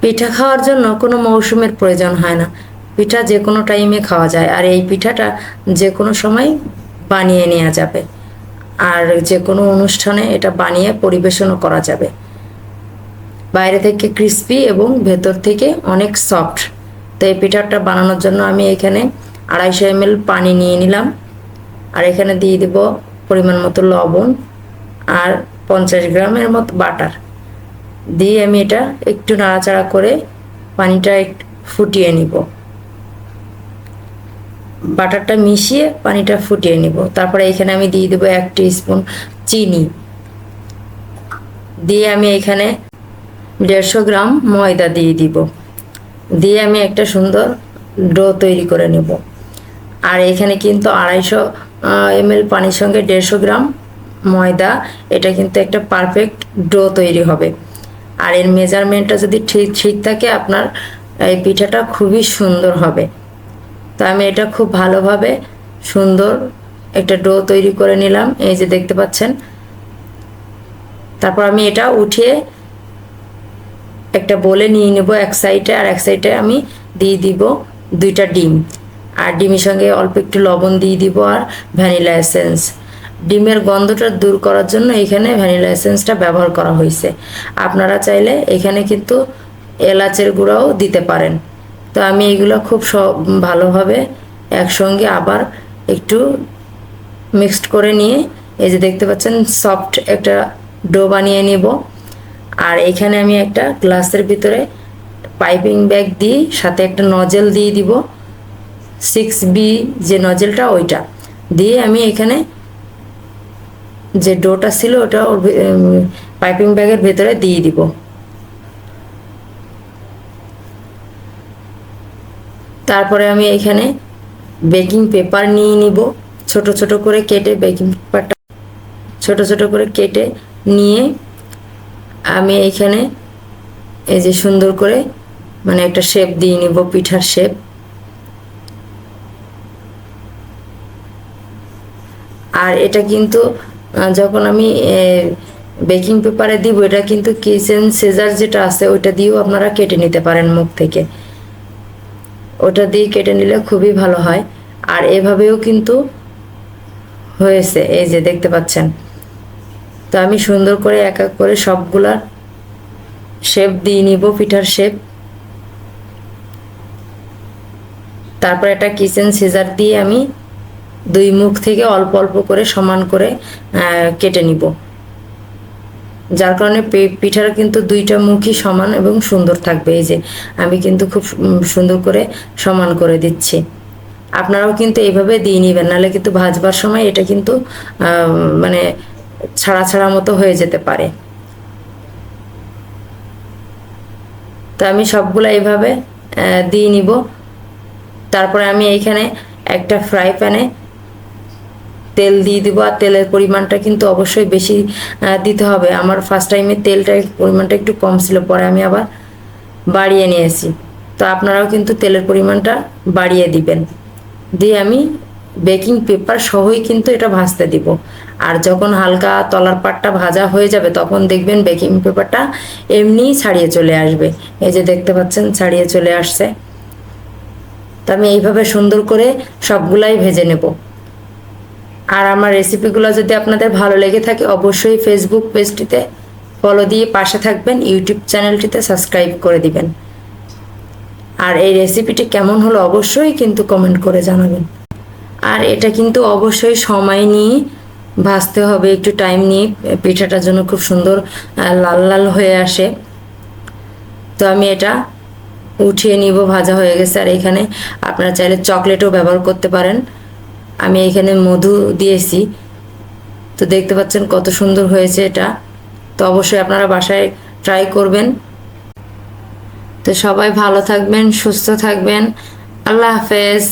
পিঠা খাওয়ার জন্য কোনো মৌসুমের প্রয়োজন হয় না। পিঠা যে কোনো টাইমে খাওয়া যায় আর এই পিঠাটা যে কোনো সময় বানিয়ে নেওয়া যাবে। আর যে কোনো অনুষ্ঠানে এটা বানিয়ে পরিবেশনও করা যাবে। বাইরে থেকে ক্রিস্পি এবং ভেতর থেকে অনেক সফট তো এই পিঠাটা বানানোর জন্য আমি এখানে আড়াইশো এমএল পানি নিয়ে নিলাম। আর এখানে দিয়ে দিব পরিমাণ মতো লবণ আর পঞ্চাশ গ্রামের মতো বাটার। দিয়ে আমি এটা একটু নাড়াচাড়া করে পানিটা একটু ফুটিয়ে নিব। বাটারটা মিশিয়ে পানিটা ফুটিয়ে নিব। তারপরে এখানে আমি দিয়ে দেবো এক স্পুন চিনি। দিয়ে আমি এখানে দেড়শো গ্রাম ময়দা দিয়ে দিব। দিয়ে আমি একটা সুন্দর ডো তৈরি করে নেব। আর এখানে কিন্তু আড়াইশো এমএল পানির সঙ্গে দেড়শো গ্রাম ময়দা, এটা কিন্তু একটা পারফেক্ট ডো তৈরি হবে। আর এর মেজারমেন্টটা যদি ঠিক ঠিক থাকে, আপনার এই পিঠাটা খুবই সুন্দর হবে। তো আমি এটা খুব ভালোভাবে সুন্দর একটা ডো তৈরি করে নিলাম। এই যে দেখতে পাচ্ছেন। তারপর আমি এটা উঠিয়ে একটা বলে নিয়ে নেব এক সাইডে আর এক সাইডে আমি দিয়ে দিব দুইটা ডিম। আর ডিমের সঙ্গে অল্প একটু লবণ দিয়ে দিব আর ভ্যানিলা এসেন্স। ডিমের গন্ধটা দূর করার জন্য এখানে ভ্যানিলা এসেন্সটা ব্যবহার করা হয়েছে। আপনারা চাইলে এখানে কিন্তু এলাচের গুঁড়াও দিতে পারেন। তো আমি এগুলো খুব ভালোভাবে একসঙ্গে আবার একটু মিক্সড করে নিয়ে, এই যে দেখতে পাচ্ছেন, সফট একটা ডো বানিয়ে নিব। আর এখানে আমি একটা গ্লাসের ভিতরে পাইপিং ব্যাগ দিয়ে সাথে একটা নজেল দিয়ে দিব। সিক্স বি যে নজেলটা, ওইটা। দিয়ে আমি এখানে যে ডোটা ছিল ওটা ওর পাইপিং ব্যাগের ভেতরে দিয়ে দিব। তারপরে আমি এখানে বেকিং পেপার নিয়ে নিব। ছোট ছোট করে কেটে বেকিং পেপারটা ছোট ছোট করে কেটে নিয়ে আমি এখানে এই যে সুন্দর করে মানে একটা শেপ দিয়ে নিব, পিঠার শেপ। আর এটা কিন্তু যখন আমি বেকিং পেপারে দিব, এটা কিন্তু কিচেন সিজার যেটা আছে, ওইটা দিয়েও আপনারা কেটে নিতে পারেন মুখ থেকে। ওটা দিয়ে কেটে নিলে খুবই ভালো হয়। আর এভাবেও কিন্তু হয়েছে, এই যে দেখতে পাচ্ছেন। তো আমি সুন্দর করে এক এক করে সবগুলার শেপ দিয়ে নিব, পিঠার শেপ তারপর একটা কিচেন সিজার দিয়ে আমি দুই মুখ থেকে অল্প অল্প করে সমান করে কেটে নিব। যার কারণে পিঠার কিন্তু দুইটা মুখই সমান এবং সুন্দর থাকবে। এই যে, আমি কিন্তু খুব সুন্দর করে সমান করে দিচ্ছি। আপনারাও কিন্তু এইভাবে দিয়ে নেবেন, নাহলে কিন্তু ভাজবার সময় এটা কিন্তু মানে ছাড়া ছাড়া মতো হয়ে যেতে পারে। তো আমি সবগুলো এইভাবে দিয়ে নিব। তারপরে আমি এইখানে একটা ফ্রাই প্যানে তেল দিয়ে দিব আর তেলের পরিমাণটা কিন্তু অবশ্যই বেশি দিতে হবে। আমার ফার্স্ট টাইমে তেলটা পরিমাণটা একটু কম ছিল, পরে আমি আবার বাড়িয়ে নিয়েছি। তো আপনারাও কিন্তু তেলের পরিমাণটা বাড়িয়ে দিবেন। দিয়ে আমি বেকিং পেপার সহই কিন্তু এটা ভাজতে দিব। আর যখন হালকা তলার পাটটা ভাজা হয়ে যাবে, তখন দেখবেন বেকিং পেপারটা এমনিই ছাড়িয়ে চলে আসবে। এই যে দেখতে পাচ্ছেন, ছাড়িয়ে চলে আসছে। তো আমি এইভাবে সুন্দর করে সবগুলাই ভেজে নেব। আর আমার রেসিপিগুলো যদি আপনাদের ভালো লেগে থাকে, অবশ্যই ফেসবুক পেজটিতে ফলো দিয়ে পাশে থাকবেন ইউটিউব চ্যানেলটিতে সাবস্ক্রাইব করে দিবেন। আর এই রেসিপিটি কেমন হলো অবশ্যই কিন্তু কমেন্ট করে জানাবেন। আর এটা কিন্তু অবশ্যই সময় নিয়ে ভাজতে হবে, একটু টাইম নিয়ে। পিঠাটার জন্য খুব সুন্দর লাল লাল হয়ে আসে। তো আমি এটা উঠিয়ে নিব, ভাজা হয়ে গেছে। আর এখানে আপনারা চাইলে চকলেটও ব্যবহার করতে পারেন। আমি এখানে মধু দিয়েছি। তো দেখতে পাচ্ছেন কত সুন্দর হয়েছে এটা। তো অবশ্যই আপনারা বাসায় ট্রাই করবেন। তো সবাই ভালো থাকবেন, সুস্থ থাকবেন। আল্লাহ হাফেজ।